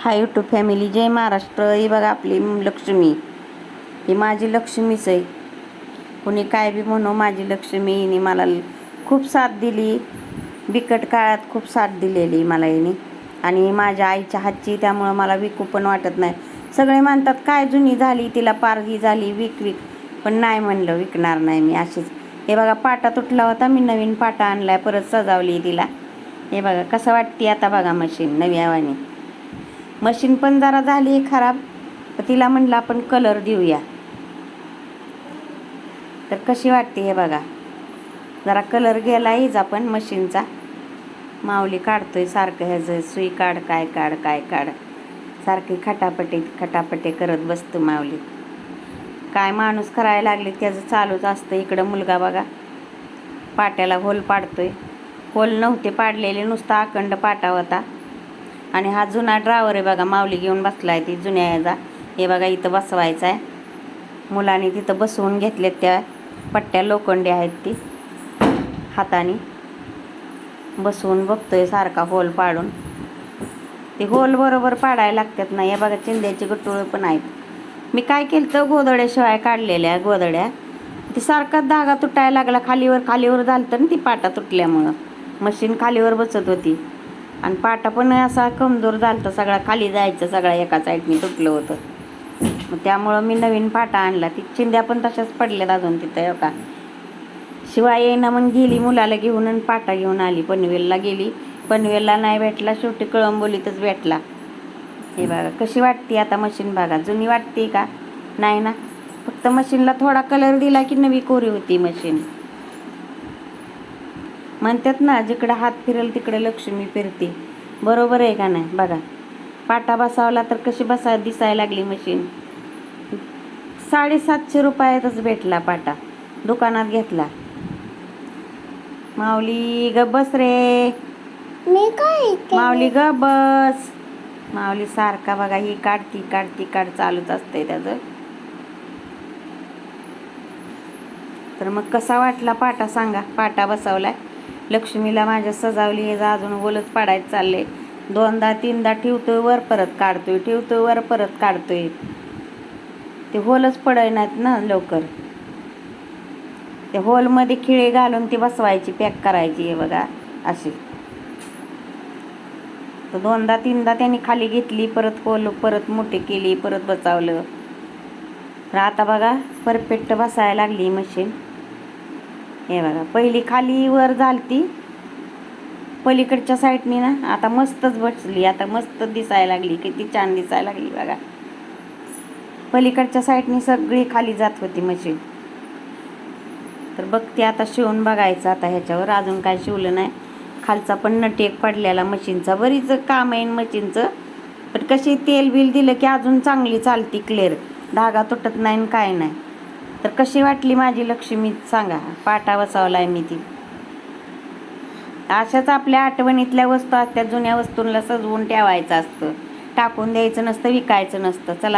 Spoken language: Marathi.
हाय यूट्यूब फॅमिली जय महाराष्ट्र. ही बघा आपली लक्ष्मी. ही माझी लक्ष्मीच आहे. कुणी काय बी म्हणू माझी लक्ष्मी हिने मला खूप साथ दिली. बिकट काळात खूप साथ दिलेली मला हिने. आणि माझ्या आईच्या हातची त्यामुळं मला विकू पण वाटत नाही. सगळे म्हणतात काय जुनी झाली तिला पार ही झाली विक विक. पण नाही म्हणलं विकणार नाही मी अशीच. हे बघा पाटा तुटला होता मी नवीन पाटा आणलाय परत सजावली तिला. हे बघा कसं वाटते आता बघा मशीन नवी आवानी मशीन पण जरा झाली आहे खराब तर तिला म्हणलं आपण कलर देऊया. तर कशी वाटते हे बघा. जरा कलर गेला हीच आपण मशीनचा. माऊली काढतोय सारखं ह्याचं सुई काढ काय काढ काय काढ. सारखी खटापटे खटापटे करत बसतो माऊली. काय माणूस करायला लागले त्याचं चालूच असतं. इकडं मुलगा बघा पाट्याला होल पाडतोय. होल नव्हते पाडलेले नुसता अखंड पाटा होता. आणि हा जुना ड्रावर आहे बघा माऊली घेऊन बसला आहे ती जुन्या याचा. हे बघा इथं बसवायचा आहे. मुलांनी तिथं बसवून घेतलेत त्या पट्ट्या लोखंडी आहेत ती. हाताने बसवून बघतोय सारखा होल पाडून. ते होल बरोबर पाडायला लागतात ना हे बघा चिंध्याची गटुळं पण आहेत. मी काय केलं तर गोदड्याशिवाय काढलेल्या गोदड्या ती सारखाच धागा तुटायला लागला खालीवर खालीवर झालं ना ती पाटा तुटल्यामुळं. मशीन खालीवर बसत होती. आणि पाटा पण असा कमजोर झालता सगळा खाली जायचं सगळा एका साईडने तुटलं होतं. मग त्यामुळं मी नवीन पाटा आणला. ती चिंध्या पण तशाच पडल्यात अजून तिथं हो एका शिवाय येईना मग गेली मुलाला घेऊन आणि पाटा घेऊन आली. पनवेलला गेली. पनवेलला नाही भेटला शेवटी कळंबोलीतच भेटला. हे बघा कशी वाटते आता मशीन बघा. जुनी वाटते का? नाही ना? फक्त मशीनला थोडा कलर दिला की नवी कोरी होती मशीन. म्हणतात ना जिकडं हात फिरेल तिकडे लक्ष्मी फिरते. बरोबर आहे का नाही? बघा. पाटा बसावला तर कशी बसा दिसायला लागली मशीन साडेसातशे रुपयातच भेटला पाटा. दुकानात घेतला. माऊली ग बस रे. मी काय माऊली ग बस. माऊली सारखा बघा ही काढ ती काढ ती काढ चालूच असतंय त्याचं. तर मग कसा वाटला पाटा सांगा. पाटा बसवलाय. लक्ष्मीला माझ्या सजावली हे अजून ओलच पाडायचं चालले. दोनदा तीनदा ठेवतोय वर परत काढतोय ठेवतोय वर परत काढतोय. ते होलच पडाय नाहीत ना लवकर. ते होलमध्ये खिळे घालून ती बसवायची पॅक करायची आहे बघा अशी. तर दोनदा तीनदा त्यांनी खाली घेतली परत होल परत मोठी केली परत बचावलं तर आता बघा परफेक्ट बसायला लागली मशीन. हे बघा पहिली खाली वर झालती. पलीकडच्या साईडनी ना आता मस्तच बसली आता मस्त दिसायला लागली किती छान दिसायला लागली बघा. पलीकडच्या साईडनी सगळी खाली जात होती मशीन तर बघते आता शिवून बघायचं आता ह्याच्यावर अजून काय शिवलं नाही. खालचा पण नटेक पडलेला मशीनचा बरीच काम आहे मशीनचं पण कशी तेल बिल दिलं की अजून चांगली चालती क्लिअर धागा तुटत नाही आणि काय नाही. तर कशी वाटली माझी लक्ष्मी? सांगा. पाटा बसवलाय मी ती. अशाच आपल्या आठवणीतल्या वस्तू असतात जुन्या वस्तूंना सजवून ठेवायचं असतं. टाकून द्यायचं नसतं विकायचं नसतं. चला.